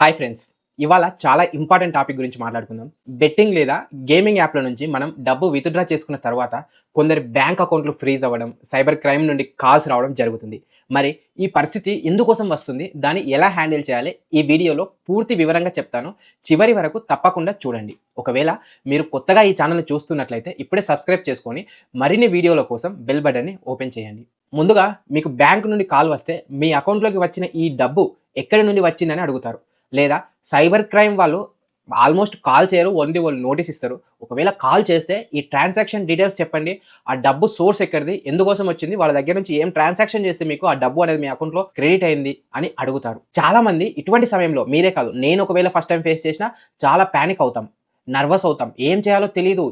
Hi friends ఇవాళ చాలా important topic గురించి మాట్లాడుకుందాం. బెట్టింగ్ లేదా గేమింగ్ యాప్ల నుంచి మనం డబ్బు విత్డ్రా చేసుకున్న తర్వాత కొందరి బ్యాంక్ అకౌంట్లు ఫ్రీజ్ అవ్వడం సైబర్ క్రైమ్ నుండి కాల్స్ రావడం జరుగుతుంది. మరి ఈ పరిస్థితి ఎందుకోసం వస్తుంది? దాన్ని ఎలా హ్యాండిల్ చేయాలి? ఈ వీడియోలో పూర్తి వివరంగా చెప్తాను. చివరి వరకు తప్పకుండా చూడండి. ఒకవేళ మీరు కొత్తగా ఈ ఛానల్ చూస్తున్నట్లయితే ఇప్పుడే సబ్స్క్రైబ్ చేసుకొని మరిన్ని వీడియోల కోసం బెల్ బటన్ని ఓపెన్ చేయండి. ముందుగా మీకు బ్యాంక్ నుండి కాల్ వస్తే మీ అకౌంట్లోకి వచ్చిన ఈ డబ్బు ఎక్కడి నుండి వచ్చిందని అడుగుతారు. లేదా సైబర్ క్రైమ్ వాళ్ళు ఆల్మోస్ట్ కాల్ చేయరు ఓన్లీ వాళ్ళు నోటీస్ ఇస్తారు. ఒకవేళ కాల్ చేస్తే ఈ ట్రాన్సాక్షన్ డీటెయిల్స్ చెప్పండి ఆ డబ్బు సోర్స్ ఎక్కడిది ఎందుకోసం వచ్చింది వాళ్ళ దగ్గర నుంచి ఏం ట్రాన్సాక్షన్ చేస్తే మీకు ఆ డబ్బు అనేది మీ అకౌంట్లో క్రెడిట్ అయింది అని అడుగుతారు. చాలా మంది ఇటువంటి సమయంలో మీరే కాదు నేను ఒకవేళ ఫస్ట్ టైం ఫేస్ చేసినా చాలా ప్యానిక్ అవుతాం నర్వస్ అవుతాం ఏం చేయాలో తెలియదు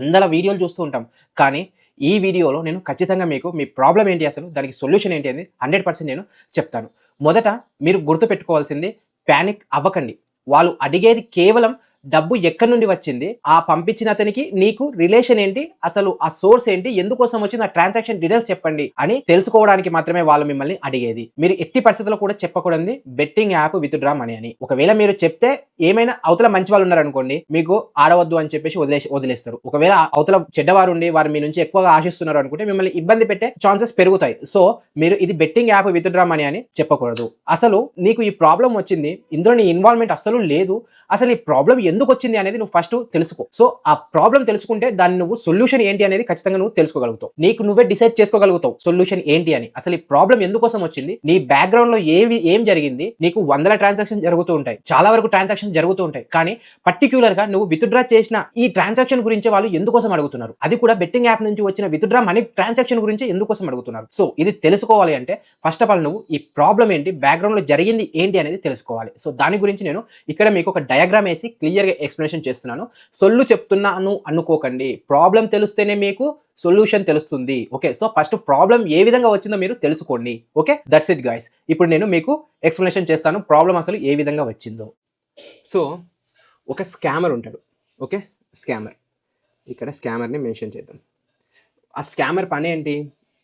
వందల వీడియోలు చూస్తూ ఉంటాం. కానీ ఈ వీడియోలో నేను ఖచ్చితంగా మీకు మీ ప్రాబ్లం ఏంటి అసలు దానికి సొల్యూషన్ ఏంటి అని హండ్రెడ్ పర్సెంట్ నేను చెప్తాను. మొదట మీరు గుర్తుపెట్టుకోవాల్సింది ప్యానిక్ అవ్వకండి. వాళ్ళు అడిగేది కేవలం డబ్బు ఎక్కడి నుండి వచ్చింది? ఆ పంపించిన అతనికి నీకు రిలేషన్ ఏంటి? అసలు ఆ సోర్స్ ఏంటి? ఎందుకోసం వచ్చింది? ఆ ట్రాన్సాక్షన్ డీటెయిల్స్ చెప్పండి అని తెలుసుకోవడానికి మాత్రమే వాళ్ళు మిమ్మల్ని అడిగేది. మీరు ఎట్టి పరిస్థితుల్లో కూడా చెప్పకూడదు betting app withdraw money అని. ఒకవేళ మీరు చెప్తే ఏమైనా అవతల మంచి వాళ్ళు ఉన్నారనుకోండి మీకు ఆడవద్దు అని చెప్పేసి వదిలేసి వదిలేస్తారు. ఒకవేళ అవతల చెడ్డవారు ఉండి వారు మీ నుంచి ఎక్కువగా ఆశిస్తున్నారు అనుకుంటే మిమ్మల్ని ఇబ్బంది పెట్టే ఛాన్సెస్ పెరుగుతాయి. సో మీరు ఇది betting app withdraw money అని చెప్పకూడదు. అసలు నీకు ఈ ప్రాబ్లం వచ్చింది ఇందులో నీ ఇన్వాల్వ్మెంట్ అసలు లేదు అసలు ఈ ప్రాబ్లం ఎందుకు వచ్చింది అనేది నువ్వు ఫస్ట్ తెలుసుకో. సో ఆ ప్రాబ్లం తెలుసుకుంటే దాన్ని నువ్వు సొల్యూషన్ ఏంటి అనేది ఖచ్చితంగా నువ్వు తెలుసుకోగలుగుతావు. నీకు నువ్వే డిసైడ్ చేసుకోగలుగుతావు సొల్యూషన్ ఏంటి అని. అసలు ఈ ప్రాబ్లం ఎందుకోసం వచ్చింది? నీ బ్యాక్గ్రౌండ్లో ఏవి ఏం జరిగింది? నీకు వందల ట్రాన్సాక్షన్ జరుగుతూ ఉంటాయి. చాలా వరకు ట్రాన్సాక్షన్ జరుగుతూ ఉంటాయి. కానీ పర్టిక్యులర్గా నువ్వు విత్డ్రా చేసిన ఈ ట్రాన్సాక్షన్ గురించి వాళ్ళు ఎందుకోసం అడుగుతున్నారు? అది కూడా బెట్టింగ్ యాప్ నుంచి వచ్చిన విత్డ్రా మనీ ట్రాన్సాక్షన్ గురించి ఎందుకోసం అడుగుతున్నారు? సో ఇది తెలుసుకోవాలి అంటే ఫస్ట్ ఆఫ్ ఆల్ నువ్వు ఈ ప్రాబ్లం ఏంటి? బ్యాక్గ్రౌండ్లో జరిగింది ఏంటి అనేది తెలుసుకోవాలి. సో దాని గురించి నేను ఇక్కడ మీకు ఒక డయాగ్రామ్ వేసి క్లియర్గా ఎక్స్ప్లెనేషన్ చేస్తున్నాను. సొల్లు చెప్తున్నాను అనుకోకండి. ప్రాబ్లం తెలిస్తేనే మీకు సొల్యూషన్ తెలుస్తుంది. ఓకే సో ఫస్ట్ ప్రాబ్లం ఏ విధంగా వచ్చిందో మీరు తెలుసుకోండి. Okay that's it guys. ఇప్పుడు నేను మీకు ఎక్స్ప్లెనేషన్ చేస్తాను ప్రాబ్లం అసలు ఏ విధంగా వచ్చిందో. సో ఒక స్కామర్ ఉంటాడు. Okay scammer. ఇక్కడ స్కామర్ని మెన్షన్ చేద్దాం. ఆ స్కామర్ పని ఏంటి?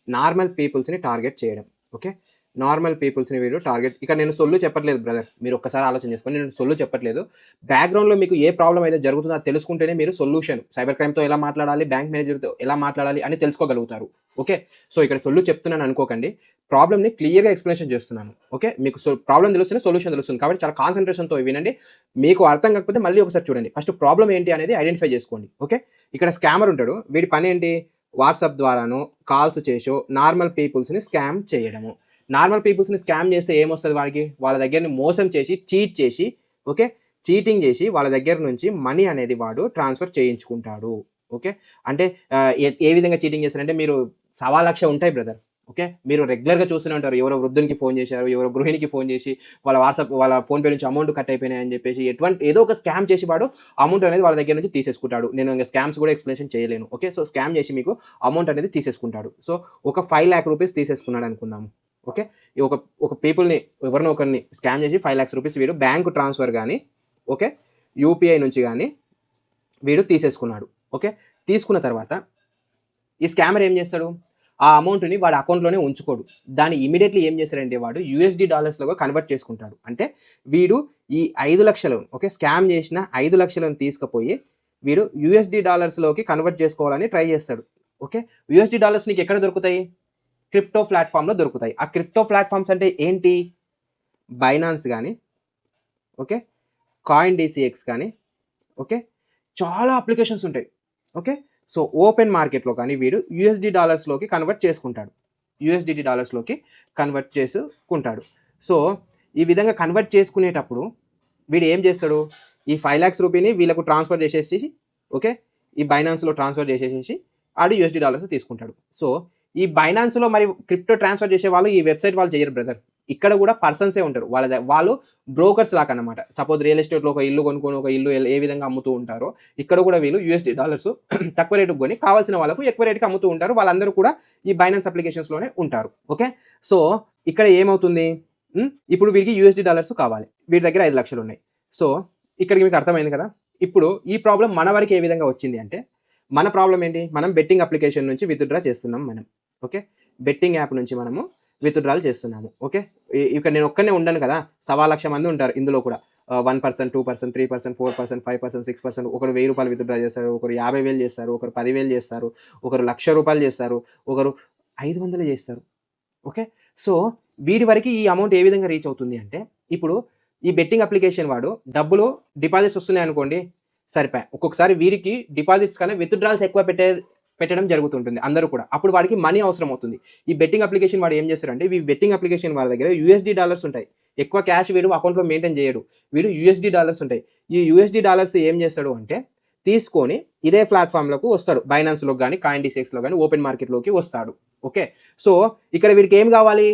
నార్మల్ పీపుల్స్ని టార్గెట్ చేయడం. ఓకే నార్మల్ పీపుల్స్ని వీడు టార్గెట్ ఇక్కడ నేను సొల్లు చెప్పట్లేదు బ్రదర్. మీరు ఒక్కసారి ఆలోచన చేసుకోండి నేను సొల్లు చెప్పట్లేదు. బ్యాక్గ్రౌండ్లో మీకు ఏ ప్రాబ్లం అయితే జరుగుతుందో అది తెలుసుకుంటేనే మీరు సొల్యూషన్. సైబర్ క్రైమ్తో ఎలా మాట్లాడాలి బ్యాంక్ మేనేజర్తో ఎలా మాట్లాడాలి అని తెలుసుకోగలుగుతారు. ఓకే? సో ఇక్కడ సొల్లు చెప్తున్నాను అనుకోకండి. ప్రాబ్లమ్ని క్లియర్గా ఎక్స్ప్లెనేషన్ చేస్తున్నాను. ఓకే? మీకు ప్రాబ్లం తెలుస్తుంది సొల్యూషన్ తెలుస్తుంది. కాబట్టి చాలా కాన్సన్ట్రేషన్తో వినండి. మీకు అర్థం కాకపోతే మళ్ళీ ఒకసారి చూడండి. ఫస్ట్ ప్రాబ్లం ఏంటి అనేది ఐడెంటిఫై చేసుకోండి. ఓకే? ఇక్కడ స్కామర్ ఉంటాడు. వీడి పని ఏంటి? వాట్సాప్ ద్వారాను కాల్స్ చేసో నార్మల్ పీపుల్స్ని స్కామ్ చేయడము. నార్మల్ పీపుల్స్ని స్కామ్ చేస్తే ఏమొస్తుంది వాడికి? వాళ్ళ దగ్గరని మోసం చేసి చీట్ చేసి ఓకే? చీటింగ్ చేసి వాళ్ళ దగ్గర నుంచి మనీ అనేది వాడు ట్రాన్స్ఫర్ చేయించుకుంటాడు. ఓకే? అంటే ఏ- ఏ విధంగా చీటింగ్ చేస్తారంటే మీరు సవా లక్ష ఉంటాయి బ్రదర్. ఓకే? మీరు రెగ్యులర్గా చూస్తూనే ఉంటారు. ఎవరో వృద్ధునికి ఫోన్ చేశారు ఎవరో గృహిణికి ఫోన్ చేసి వాళ్ళ వాట్సాప్ వాళ్ళ ఫోన్పే నుంచి అమౌంట్ కట్ అయిపోయినాయి అని చెప్పేసి ఎటువంటి ఏదో ఒక స్కామ్ చేసి వాడు అమౌంట్ అనేది వాళ్ళ దగ్గర నుంచి తీసేసుకుంటాడు. నేను ఇంకా స్కామ్స్ కూడా ఎక్స్ప్లెనేషన్ చేయలేను. ఓకే? సో స్కామ్ చేసి మీకు అమౌంట్ అనేది తీసేసుకుంటాడు. సో ఒక ఫైవ్ ల్యాక్ రూపీస్ తీసేసుకున్నాడు అనుకుందాము. ఓకే? ఈ ఒక ఒక పీపుల్ని ఎవరినో ఒకరిని స్కామ్ చేసి ఫైవ్ ల్యాక్స్ రూపీస్ వీడు బ్యాంక్ ట్రాన్స్ఫర్ కానీ ఓకే? యూపీఐ నుంచి కానీ వీడు తీసేసుకున్నాడు. ఓకే? తీసుకున్న తర్వాత ఈ స్కామర్ ఏం చేస్తాడు? ఆ అమౌంట్ని వాడి అకౌంట్లోనే ఉంచుకోడు. దాన్ని ఇమీడియట్లీ ఏం చేశారంటే వాడు యూఎస్డి డాలర్స్లో కన్వర్ట్ చేసుకుంటాడు. అంటే వీడు ఈ ఐదు లక్షలను ఓకే స్కామ్ చేసిన ఐదు లక్షలను తీసుకుపోయి వీడు యూఎస్డి డాలర్స్లోకి కన్వర్ట్ చేసుకోవాలని ట్రై చేస్తాడు. ఓకే యూఎస్డి డాలర్స్ నీకు ఎక్కడ దొరుకుతాయి? క్రిప్టో ప్లాట్ఫామ్లో దొరుకుతాయి. ఆ క్రిప్టో ప్లాట్ఫామ్స్ అంటే ఏంటి? బైనాన్స్ కానీ ఓకే కాయిన్ డీసీఎక్స్ కానీ ఓకే చాలా అప్లికేషన్స్ ఉంటాయి. ఓకే సో ఓపెన్ మార్కెట్లో కానీ వీడు యూఎస్డి డాలర్స్లోకి కన్వర్ట్ చేసుకుంటాడు. యూఎస్డిటి డాలర్స్లోకి కన్వర్ట్ చేసుకుంటాడు. సో ఈ విధంగా కన్వర్ట్ చేసుకునేటప్పుడు వీడు ఏం చేస్తాడు? ఈ ఫైవ్ ల్యాక్స్ రూపీని వీళ్ళకు ట్రాన్స్ఫర్ చేసేసి ఓకే? ఈ బైనాన్స్లో ట్రాన్స్ఫర్ చేసేసి ఆడు యూఎస్డి డాలర్స్ తీసుకుంటాడు. సో ఈ బైనాన్స్లో మరి క్రిప్టో ట్రాన్స్ఫర్ చేసే వాళ్ళు ఈ వెబ్సైట్ వాళ్ళు చేయరు బ్రదర్. ఇక్కడ కూడా పర్సన్సే ఉంటారు. వాళ్ళ వాళ్ళు బ్రోకర్స్ లాగా అనమాట సపోజ్ రియల్ ఎస్టేట్లో ఒక ఇల్లు కొనుక్కొని ఒక ఇల్లు ఏ విధంగా అమ్ముతూ ఉంటారో ఇక్కడ కూడా వీళ్ళు యూఎస్డి డాలర్స్ తక్కువ రేటుకు కొని కావాల్సిన వాళ్ళకు ఎక్కువ రేటుకి అమ్ముతూ ఉంటారు. వాళ్ళందరూ కూడా ఈ బైనాన్స్ అప్లికేషన్స్లోనే ఉంటారు. ఓకే? సో ఇక్కడ ఏమవుతుంది? ఇప్పుడు వీరికి యూఎస్డి డాలర్స్ కావాలి. వీటి దగ్గర ఐదు లక్షలు ఉన్నాయి. సో ఇక్కడికి మీకు అర్థమైంది కదా? ఇప్పుడు ఈ ప్రాబ్లం మన వరకు ఏ విధంగా వచ్చింది అంటే మన ప్రాబ్లం ఏంటి? మనం బెట్టింగ్ అప్లికేషన్ నుంచి విత్డ్రా చేస్తున్నాం మనం. ఓకే? బెట్టింగ్ యాప్ నుంచి మనము విత్డ్రాల్ చేస్తున్నాము ఓకే? ఇక్కడ నేను ఒక్కనే ఉండను కదా? సవా లక్ష మంది ఉంటారు ఇందులో కూడా. One percent two percent three percent four percent five percent six percent ఒకరు వెయ్యి రూపాయలు విత్డ్రా చేస్తారు ఒకరు యాభై వేలు చేస్తారు ఒకరు పదివేలు చేస్తారు ఒకరు లక్ష రూపాయలు చేస్తారు ఒకరు ఐదు వందలు చేస్తారు ఓకే? సో వీడి వరకు ఈ అమౌంట్ ఏ విధంగా రీచ్ అవుతుంది అంటే ఇప్పుడు ఈ బెట్టింగ్ అప్లికేషన్ వాడు డబ్బులు డిపాజిట్స్ వస్తున్నాయి అనుకోండి సరిపోయా. ఒక్కొక్కసారి వీరికి డిపాజిట్స్ కన్నా విత్డ్రాల్స్ ఎక్కువ పెట్టే పెట్టడం జరుగుతుంటుంది అందరూ కూడా. అప్పుడు వాడికి మనీ అవసరం అవుతుంది. ఈ బెట్టింగ్ అప్లికేషన్ వాడు ఏం చేస్తారంటే ఈ బెట్టింగ్ అప్లికేషన్ వాడి దగ్గర యూఎస్డి డాలర్స్ ఉంటాయి. ఎక్కువ క్యాష్ వీడు అకౌంట్లో మెయింటైన్ చేయడు. వీడు యూఎస్డి డాలర్స్ ఉంటాయి. ఈ యూఎస్డి డాలర్స్ ఏం చేస్తాడు అంటే తీసుకొని ఇదే ప్లాట్ఫామ్లకు వస్తాడు. బైనాన్స్లో కానీ కాయిన్ డిసెక్స్లో కానీ ఓపెన్ మార్కెట్లోకి వస్తాడు. ఓకే? సో ఇక్కడ వీడికి ఏం కావాలి?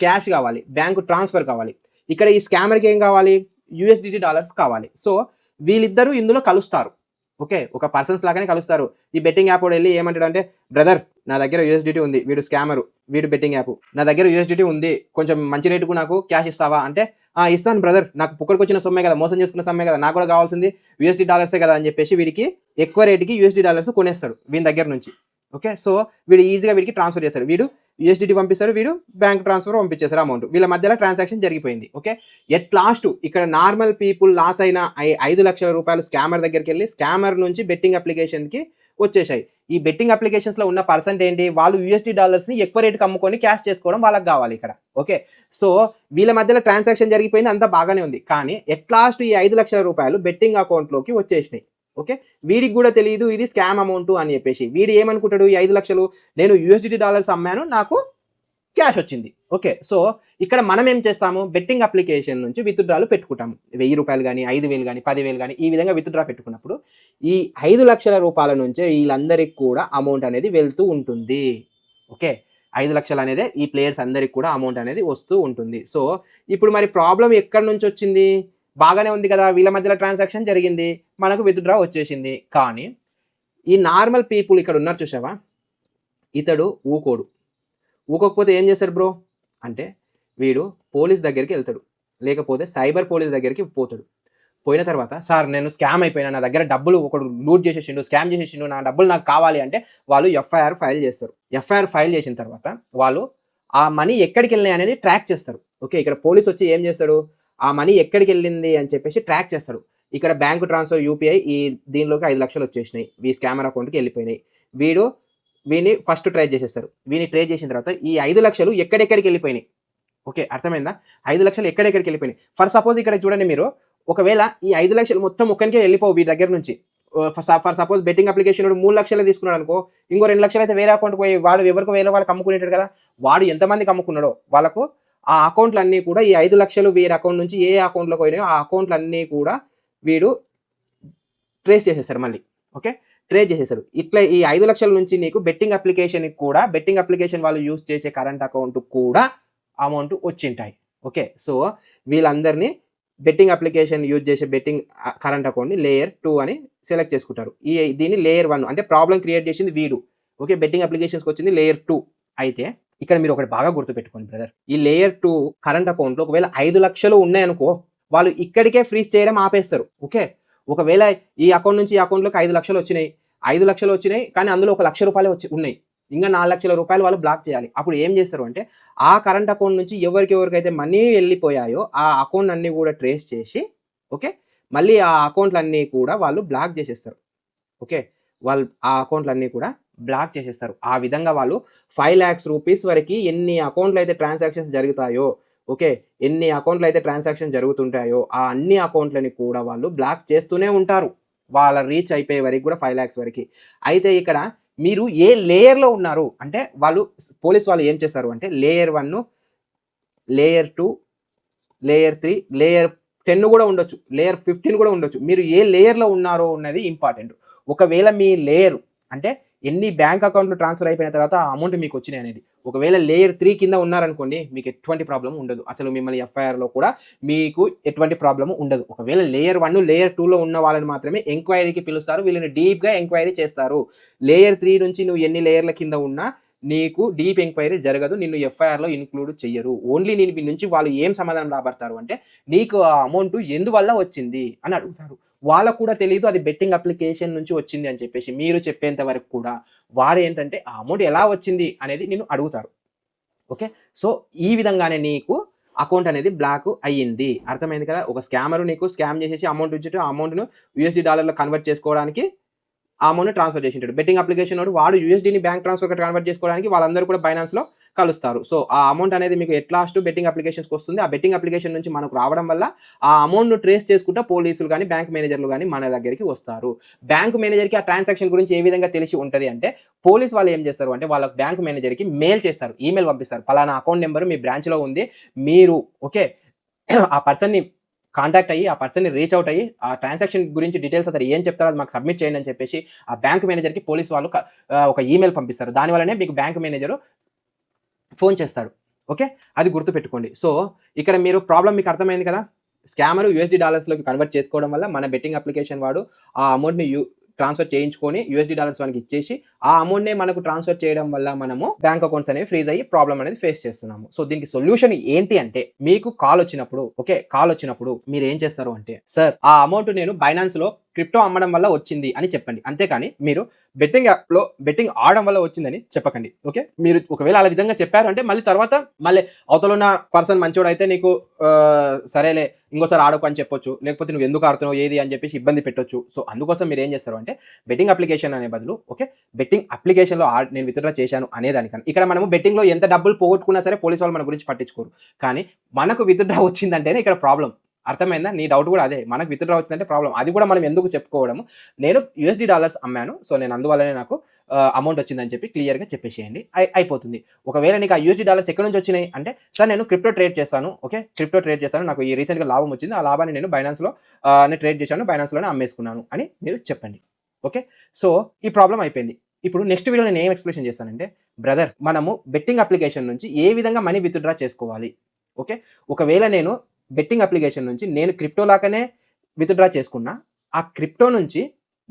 క్యాష్ కావాలి. బ్యాంకు ట్రాన్స్ఫర్ కావాలి. ఇక్కడ ఈ స్కామర్కి ఏం కావాలి? యూఎస్డిటీ డాలర్స్ కావాలి. సో వీళ్ళిద్దరూ ఇందులో కలుస్తారు. ఓకే ఒక పర్సన్స్ లాగానే కలుస్తారు. ఈ బెట్టింగ్ యాప్ కూడా వెళ్ళి ఏమంటాడు అంటే బ్రదర్ నా దగ్గర యూఎస్డిటీ ఉంది. వీడు స్కామరు వీడు బెట్టింగ్ యాప్ నా దగ్గర యూఎస్డిటీ ఉంది. కొంచెం మంచి రేటుకు నాకు క్యాష్ ఇస్తావా? అంటే "ఆ, ఇస్తాను బ్రదర్ నాకు పుక్కడికి వచ్చిన సొమ్మే కదా మోసం చేసుకున్న సొమ్మే కదా. నాకు కూడా కావాల్సింది యూఎస్డి డాలర్సే కదా అని చెప్పేసి వీడికి ఎక్కువ రేటుకి యూఎస్డి డాలర్స్ కొనేస్తాడు వీని దగ్గర నుంచి. ఓకే సో వీడు ఈజీగా వీడికి ట్రాన్స్ఫర్ చేస్తాడు. వీడు యూఎస్డిటీ పంపిస్తారు వీడు బ్యాంక్ ట్రాన్స్ఫర్ పంపించేస్తారు అమౌంట్ వీళ్ళ మధ్యలో ట్రాన్సాక్షన్ జరిగిపోయింది ఓకే ఎట్ లాస్ట్ ఇక్కడ నార్మల్ పీపుల్ లాస్ అయిన ఐ- ఐదు లక్షల రూపాయలు స్కామర్ దగ్గరికి వెళ్ళి స్కామర్ నుంచి బెట్టింగ్ అప్లికేషన్కి వచ్చేసాయి ఈ బెట్టింగ్ అప్లికేషన్స్లో ఉన్న పర్సెంట్ ఏంటి? వాళ్ళు యూఎస్టీ డాలర్స్ని ఎక్కువ రేటుకి అమ్ముకొని క్యాష్ చేసుకోవడం వాళ్ళకి కావాలి ఇక్కడ ఓకే సో వీళ్ళ మధ్యలో ట్రాన్సాక్షన్ జరిగిపోయింది అంతా బాగానే ఉంది. కానీ ఎట్ లాస్ట్ ఈ ఐదు లక్షల రూపాయలు బెట్టింగ్ అకౌంట్లోకి వచ్చేసినాయి. ఓకే? వీడికి కూడా తెలియదు ఇది స్కామ్ అమౌంట్ అని చెప్పేసి. వీడు ఏమనుకుంటాడు? ఈ ఐదు లక్షలు నేను యూఎస్డి డాలర్స్ అమ్మాను నాకు క్యాష్ వచ్చింది. ఓకే? సో ఇక్కడ మనం ఏం చేస్తాము? బెట్టింగ్ అప్లికేషన్ నుంచి విత్డ్రాలు పెట్టుకుంటాము. వెయ్యి రూపాయలు కానీ ఐదు వేలు కానీ పదివేలు కానీ ఈ విధంగా విత్డ్రా పెట్టుకున్నప్పుడు ఈ ఐదు లక్షల రూపాయల నుంచే వీళ్ళందరికీ కూడా అమౌంట్ అనేది వెళ్తూ ఉంటుంది. ఓకే? ఐదు లక్షలు అనేది ఈ ప్లేయర్స్ అందరికి కూడా అమౌంట్ అనేది వస్తూ ఉంటుంది. సో ఇప్పుడు మరి ప్రాబ్లం ఎక్కడి నుంచి వచ్చింది? బాగానే ఉంది కదా వీళ్ళ మధ్యలో ట్రాన్సాక్షన్ జరిగింది మనకు విత్డ్రా వచ్చేసింది. కానీ ఈ నార్మల్ పీపుల్ ఇక్కడ ఉన్నారు చూసావా ఇతడు ఊకోడు. ఊకోకపోతే ఏం చేస్తాడు బ్రో అంటే వీడు పోలీస్ దగ్గరికి వెళ్తాడు. లేకపోతే సైబర్ పోలీస్ దగ్గరికి పోతాడు. పోయిన తర్వాత సార్ నేను స్కామ్ అయిపోయినా నా దగ్గర డబ్బులు ఒకడు లూట్ చేసేసిండు స్కామ్ చేసేసిండు నా డబ్బులు నాకు కావాలి అంటే వాళ్ళు ఎఫ్ఐఆర్ ఫైల్ చేస్తారు. ఎఫ్ఐఆర్ ఫైల్ చేసిన తర్వాత వాళ్ళు ఆ మనీ ఎక్కడికి వెళ్ళినాయి అనేది ట్రాక్ చేస్తారు. ఓకే ఇక్కడ పోలీస్ వచ్చి ఏం చేస్తాడు? ఆ మనీ ఎక్కడికి వెళ్ళింది అని చెప్పేసి ట్రాక్ చేస్తాడు. ఇక్కడ బ్యాంకు ట్రాన్స్ఫర్ యూపీఐ ఈ దీనిలోకి ఐదు లక్షలు వచ్చేసినాయి. వీ స్కామర్ అకౌంట్కి వెళ్ళిపోయినాయి. వీడు వీని ఫస్ట్ ట్రై చేసేస్తారు. వీని ట్రై చేసిన తర్వాత ఈ ఐదు లక్షలు ఎక్కడెక్కడికి వెళ్ళిపోయినాయి? ఓకే అర్థమైందా? ఐదు లక్షలు ఎక్కడెక్కడికి వెళ్ళిపోయినాయి? ఫర్ సపోజ్ ఇక్కడ చూడండి మీరు ఒకవేళ ఈ ఐదు లక్షలు మొత్తం ఒక్కరికే వెళ్ళిపోవు వీడి దగ్గర నుంచి. ఫర్ సపోజ్ బెట్టింగ్ అప్లికేషన్ మూడు లక్షలు తీసుకున్నాడు అనుకో ఇంకో రెండు లక్షలు అయితే వేరే అకౌంట్ పోయి వాడు ఎవరికి వేరే వాళ్ళకి అమ్ముకునేటాడు కదా? వాడు ఎంతమందికి అమ్ముకున్నాడో? వాళ్ళకు ఆ అకౌంట్లు అన్నీ కూడా ఈ ఐదు లక్షలు వీరి అకౌంట్ నుంచి ఏ అకౌంట్లోకి పోయినాయో ఆ అకౌంట్లు అన్నీ కూడా వీడు ట్రేస్ చేసేస్తారు మళ్ళీ. ఓకే? ట్రేస్ చేసేసారు ఇట్లా ఈ ఐదు లక్షల నుంచి నీకు బెట్టింగ్ అప్లికేషన్కి కూడా బెట్టింగ్ అప్లికేషన్ వాళ్ళు యూజ్ చేసే కరెంట్ అకౌంట్ కూడా అమౌంట్ వచ్చింటాయి. ఓకే? సో వీళ్ళందరినీ బెట్టింగ్ అప్లికేషన్ యూజ్ చేసే బెట్టింగ్ కరెంట్ అకౌంట్ని లేయర్ టూ అని సెలెక్ట్ చేసుకుంటారు. ఈ దీన్ని లేయర్ వన్ అంటే ప్రాబ్లం క్రియేట్ చేసింది వీడు. ఓకే? బెట్టింగ్ అప్లికేషన్స్కి వచ్చింది లేయర్ టూ అయితే ఇక్కడ మీరు ఒకటి బాగా గుర్తుపెట్టుకోండి బ్రదర్ ఈ లేయర్ టూ కరెంట్ అకౌంట్లో ఒకవేళ ఐదు లక్షలు ఉన్నాయనుకో వాళ్ళు ఇక్కడికే ఫ్రీజ్ చేయడం ఆపేస్తారు ఓకే ఒకవేళ ఈ అకౌంట్ నుంచి ఈ అకౌంట్లోకి ఐదు లక్షలు వచ్చినాయి ఐదు లక్షలు వచ్చినాయి కానీ అందులో ఒక లక్ష రూపాయలు వచ్చి ఉన్నాయి. ఇంకా నాలుగు లక్షల రూపాయలు వాళ్ళు బ్లాక్ చేయాలి. అప్పుడు ఏం చేస్తారు అంటే ఆ కరెంట్ అకౌంట్ నుంచి ఎవరికి ఎవరికైతే మనీ వెళ్ళిపోయాయో ఆ అకౌంట్ అన్నీ కూడా ట్రేస్ చేసి ఓకే మళ్ళీ ఆ అకౌంట్లన్నీ కూడా వాళ్ళు బ్లాక్ చేసేస్తారు ఓకే వాళ్ళు ఆ అకౌంట్లన్నీ కూడా బ్లాక్ చేసేస్తారు. ఆ విధంగా వాళ్ళు ఫైవ్ ల్యాక్స్ రూపీస్ వరకు ఎన్ని అకౌంట్లు అయితే ట్రాన్సాక్షన్స్ జరుగుతాయో ఓకే ఎన్ని అకౌంట్లు అయితే ట్రాన్సాక్షన్ జరుగుతుంటాయో ఆ అన్ని అకౌంట్లని కూడా వాళ్ళు బ్లాక్ చేస్తూనే ఉంటారు. వాళ్ళ రీచ్ అయిపోయే వరకు కూడా ఫైవ్ ల్యాక్స్ వరకు. అయితే ఇక్కడ మీరు ఏ లేయర్లో ఉన్నారు? అంటే వాళ్ళు పోలీస్ వాళ్ళు ఏం చేస్తారు అంటే layer one layer two layer three layer ten కూడా ఉండొచ్చు. లేయర్ ఫిఫ్టీన్ కూడా ఉండొచ్చు. మీరు ఏ లేయర్లో ఉన్నారో ఉన్నది ఇంపార్టెంట్ ఒకవేళ మీ లేయర్ అంటే ఎన్ని బ్యాంక్ అకౌంట్లు ట్రాన్స్ఫర్ అయిపోయిన తర్వాత ఆ అమౌంట్ మీకు వచ్చినాయి అనేది. ఒకవేళ లేయర్ త్రీ కింద ఉన్నారనుకోండి మీకు ఎటువంటి ప్రాబ్లం ఉండదు. అసలు మిమ్మల్ని ఎఫ్ఐఆర్లో కూడా మీకు ఎటువంటి ప్రాబ్లం ఉండదు. ఒకవేళ లేయర్ వన్ లేయర్ టూలో ఉన్న వాళ్ళని మాత్రమే ఎంక్వైరీకి పిలుస్తారు. వీళ్ళని డీప్గా ఎంక్వైరీ చేస్తారు. లేయర్ త్రీ నుంచి నువ్వు ఎన్ని లేయర్ల కింద ఉన్నా నీకు డీప్ ఎంక్వైరీ జరగదు. నిన్ను ఎఫ్ఐఆర్లో ఇన్క్లూడ్ చెయ్యరు. ఓన్లీ నేను మీ నుంచి వాళ్ళు ఏం సమాధానం రాబడతారు అంటే నీకు ఆ అమౌంట్ ఎందువల్ల వచ్చింది అని అడుగుతారు. వాళ్ళకు కూడా తెలియదు అది బెట్టింగ్ అప్లికేషన్ నుంచి వచ్చింది అని చెప్పేసి. మీరు చెప్పేంత వరకు కూడా వారు ఏంటంటే ఆ అమౌంట్ ఎలా వచ్చింది? అనేది నేను అడుగుతారు. ఓకే? సో ఈ విధంగానే నీకు అకౌంట్ అనేది బ్లాక్ అయ్యింది. అర్థమైంది కదా? ఒక స్కామర్ నీకు స్కామ్ చేసేసి అమౌంట్ ఇచ్చేట ఆ అమౌంట్ను యూఎస్డి డాలర్లో కన్వర్ట్ చేసుకోవడానికి ఆ అమౌంట్ ట్రాన్స్ఫర్ చేసి ఉంటాడు. బెట్టింగ్ అప్లికేషన్ వాడు వాడు యూఎస్డీని బ్యాంక్ ట్రాన్స్ఫర్ కన్వర్ట్ చేసుకోవడానికి వాళ్ళందరూ కూడా బైనాన్స్లో కలుస్తారు. సో ఆ అమౌంట్ అనేది మీకు ఎట్ లాస్ట్ బెట్టింగ్ అప్లికేషన్స్కి వస్తుంది. ఆ బెట్టింగ్ అప్లికేషన్ నుంచి మనకు రావడం వల్ల ఆ అమౌంట్ను ట్రేస్ చేసుకుంటా పోలీసులు కానీ బ్యాంక్ మేనేజర్లు కానీ మన దగ్గరికి వస్తారు. బ్యాంక్ మేనేజర్కి ఆ ట్రాన్సాక్షన్ గురించి ఏ విధంగా తెలిసి ఉంటుంది అంటే పోలీస్ వాళ్ళు ఏం చేస్తారు అంటే వాళ్ళ బ్యాంక్ మేనేజర్కి మెయిల్ చేస్తారు. ఈమెయిల్ పంపిస్తారు. పలానా అకౌంట్ నెంబర్ మీ బ్రాంచ్లో ఉంది. మీరు ఓకే ఆ పర్సన్ని కాంటాక్ట్ అయ్యి ఆ పర్సన్ని రీచ్ అవుట్ అయ్యి ఆ ట్రాన్సాక్షన్ గురించి డీటెయిల్స్ అతను ఏం చెప్తారో అది మాకు సబ్మిట్ చేయండి అని చెప్పేసి ఆ బ్యాంక్ మేనేజర్కి పోలీస్ వాళ్ళు ఒక ఈమెయిల్ పంపిస్తారు. దానివల్లనే మీకు బ్యాంక్ మేనేజర్ ఫోన్ చేస్తాడు. ఓకే అది గుర్తుపెట్టుకోండి. సో ఇక్కడ మీరు ప్రాబ్లం మీకు అర్థమైంది కదా? స్కామర్ యూఎస్డి డాలర్స్లోకి కన్వర్ట్ చేసుకోవడం వల్ల మన బెట్టింగ్ అప్లికేషన్ వాడు ఆ అమౌంట్ని యూ ట్రాన్స్ఫర్ చేయించుకొని యూఎస్డి డాలర్స్ మనకి ఇచ్చేసి ఆ అమౌంట్నే మనకు ట్రాన్స్ఫర్ చేయడం వల్ల మనము బ్యాంక్ అకౌంట్స్ అనేవి ఫ్రీజ్ అయ్యి ప్రాబ్లం అనేది ఫేస్ చేస్తున్నాము. సో దీనికి సొల్యూషన్ ఏంటి అంటే మీకు కాల్ వచ్చినప్పుడు ఓకే కాల్ వచ్చినప్పుడు మీరు ఏం చేస్తారు అంటే సార్ ఆ అమౌంట్ నేను బైనాన్స్లో క్రిప్టో అమ్మడం వల్ల వచ్చింది అని చెప్పండి. అంతేకాని మీరు బెట్టింగ్ యాప్లో బెట్టింగ్ ఆడడం వల్ల వచ్చిందని చెప్పకండి. ఓకే? మీరు ఒకవేళ అలా విధంగా చెప్పారు అంటే మళ్ళీ తర్వాత మళ్ళీ అవతల ఉన్న పర్సన్ మంచోడు అయితే నీకు సరేలే ఇంకోసారి ఆడకు అని చెప్పొచ్చు. లేకపోతే నువ్వు ఎందుకు ఆడుతున్నావు ఏది అని చెప్పేసి ఇబ్బంది పెట్టొచ్చు. సో అందుకోసం మీరు ఏం చేస్తారు అంటే బెట్టింగ్ అప్లికేషన్ అనే బదులు ఓకే? బెట్టింగ్ అప్లికేషన్లో ఆడ నేను విత్డ్రా చేశాను అనేదానికన్నా ఇక్కడ మనము బెట్టింగ్లో ఎంత డబ్బులు పోగొట్టుకున్నా సరే పోలీస్ వాళ్ళు మన గురించి పట్టించుకోరు. కానీ మనకు విత్డ్రా వచ్చిందంటేనే ఇక్కడ ప్రాబ్లం. అర్థమైందా? నీ డౌట్ కూడా అదే. మనకు విత్డ్రా వచ్చిందంటే ప్రాబ్లం అది కూడా మనం ఎందుకు చెప్పుకోవడము? నేను యూఎస్డి డాలర్స్ అమ్మాను. సో నేను అందువల్లనే నాకు అమౌంట్ వచ్చిందని చెప్పి క్లియర్గా చెప్పేసేయండి. అయిపోతుంది. ఒకవేళ నీకు ఆ యూఎస్డి డాలర్స్ ఎక్కడి నుంచి వచ్చినాయి? అంటే సార్ నేను క్రిప్టో ట్రేడ్ చేస్తాను. ఓకే? క్రిప్టో ట్రేడ్ చేస్తాను. నాకు ఈ రీసెంట్గా లాభం వచ్చింది. ఆ లాభాన్ని నేను బైనాన్స్లో నేను ట్రేడ్ చేశాను. బైనాన్స్లోనే అమ్మేసుకున్నాను అని మీరు చెప్పండి. ఓకే? సో ఈ ప్రాబ్లం అయిపోయింది. ఇప్పుడు నెక్స్ట్ వీడియో నేను ఏం ఎక్స్ప్లెయిన్ చేస్తానంటే బ్రదర్ మనము బెట్టింగ్ అప్లికేషన్ నుంచి ఏ విధంగా మనీ విత్డ్రా చేసుకోవాలి? ఓకే? ఒకవేళ నేను బెట్టింగ్ అప్లికేషన్ నుంచి నేను క్రిప్టో లాగానే విత్డ్రా చేసుకున్నా. ఆ క్రిప్టో నుంచి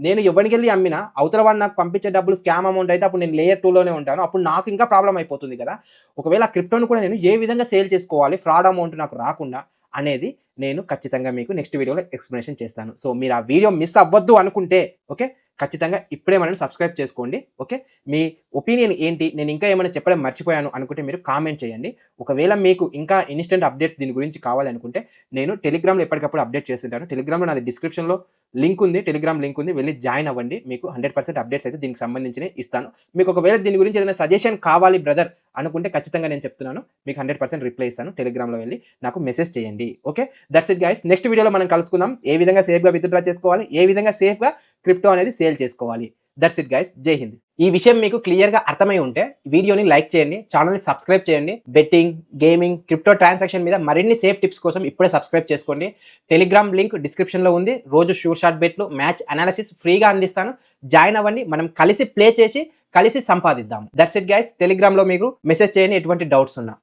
నేను ఎవరికి వెళ్ళి అమ్మినా అవతల వాడు నాకు పంపించే డబ్బులు స్కామ్ అమౌంట్ అయితే అప్పుడు నేను లేయర్ టూలోనే ఉంటాను. అప్పుడు నాకు ఇంకా ప్రాబ్లం అయిపోతుంది కదా. ఒకవేళ ఆ క్రిప్టోను కూడా నేను ఏ విధంగా సేల్ చేసుకోవాలి ఫ్రాడ్ అమౌంట్ నాకు రాకుండా అనేది నేను ఖచ్చితంగా మీకు నెక్స్ట్ వీడియోలో ఎక్స్ప్లెనేషన్ చేస్తాను. సో మీరు ఆ వీడియో మిస్ అవ్వద్దు అనుకుంటే ఓకే ఖచ్చితంగా ఇప్పుడే మనల్ని సబ్స్క్రైబ్ చేసుకోండి ఓకే? మీ ఒపీనియన్ ఏంటి? నేను ఇంకా ఏమైనా చెప్పడం మర్చిపోయాను అనుకుంటే మీరు కామెంట్ చేయండి. ఒకవేళ మీకు ఇంకా ఇన్స్టెంట్ అప్డేట్స్ దీని గురించి కావాలనుకుంటే నేను టెలిగ్రామ్లో ఎప్పటికప్పుడు అప్డేట్ చేస్తుంటాను. టెలిగ్రామ్లో నాది డిస్క్రిప్షన్లో లింక్ ఉంది టెలిగ్రామ్ లింక్ ఉంది. వెళ్ళి జాయిన్ అవ్వండి. మీకు హండ్రెడ్ పర్సెంట్ అప్డేట్స్ అయితే దీనికి సంబంధించి ఇస్తాను. మీకు ఒకవేళ దీని గురించి ఏదైనా సజెషన్ కావాలి బ్రదర్ అనుకుంటే ఖచ్చితంగా నేను చెప్తున్నాను. మీకు హండ్రెడ్ పర్సెంట్ రిప్లై ఇస్తాను. టెలిగ్రామ్లో వెళ్ళి నాకు మెసేజ్ చేయండి okay? That's it guys next వీడియోలో మనం కలుసుకుందాం. ఏ విధంగా సేఫ్గా విత్డ్రా చేసుకోవాలి? ఏ విధంగా సేఫ్గా క్రిప్టో అనేది సేల్ చేసుకోవాలి. దట్స్ ఇట్ గైస్ జై హింద్. ఈ విషయం మీకు క్లియర్గా అర్థమై ఉంటే వీడియోని లైక్ చేయండి ఛానల్ని సబ్స్క్రైబ్ చేయండి. బెట్టింగ్ గేమింగ్ క్రిప్టో ట్రాన్సాక్షన్ మీద మరిన్ని సేఫ్ టిప్స్ కోసం ఇప్పుడే సబ్స్క్రైబ్ చేసుకోండి. టెలిగ్రామ్ లింక్ డిస్క్రిప్షన్లో ఉంది. రోజు షూర్ షాట్ బెట్లు మ్యాచ్ అనాలిసిస్ ఫ్రీగా అందిస్తాను. జాయిన్ అవ్వండి. మనం కలిసి ప్లే చేసి కలిసి సంపాదిద్దాం. దట్స్ ఇట్ గైస్ టెలిగ్రామ్లో మీకు మెసేజ్ చేయండి. ఎటువంటి డౌట్స్ ఉన్నా.